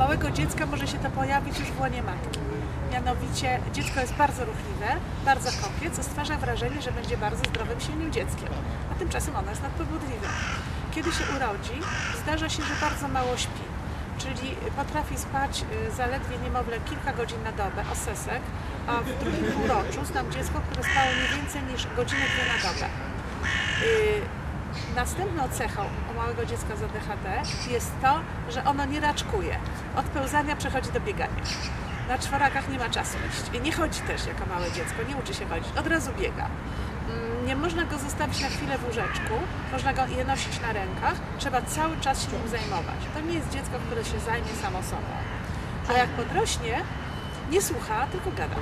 małego dziecka może się to pojawić już w łonie matki. Mianowicie dziecko jest bardzo ruchliwe, bardzo kopie, co stwarza wrażenie, że będzie bardzo zdrowym, silnym dzieckiem. A tymczasem ono jest nadpobudliwe. Kiedy się urodzi, zdarza się, że bardzo mało śpi. Czyli potrafi spać y, zaledwie niemowlę kilka godzin na dobę, osesek, a w drugim półroczu znam dziecko, które spało nie więcej niż godzinę, dwie na dobę. Następną cechą małego dziecka z ADHD jest to, że ono nie raczkuje. Od pełzania przechodzi do biegania. Na czworakach nie ma czasu iść. I nie chodzi też jako małe dziecko, nie uczy się chodzić, od razu biega. Mm, Nie można go zostawić na chwilę w łóżeczku, można go je nosić na rękach, trzeba cały czas się nim zajmować. To nie jest dziecko, które się zajmie samo sobą. A jak podrośnie, nie słucha, tylko gada.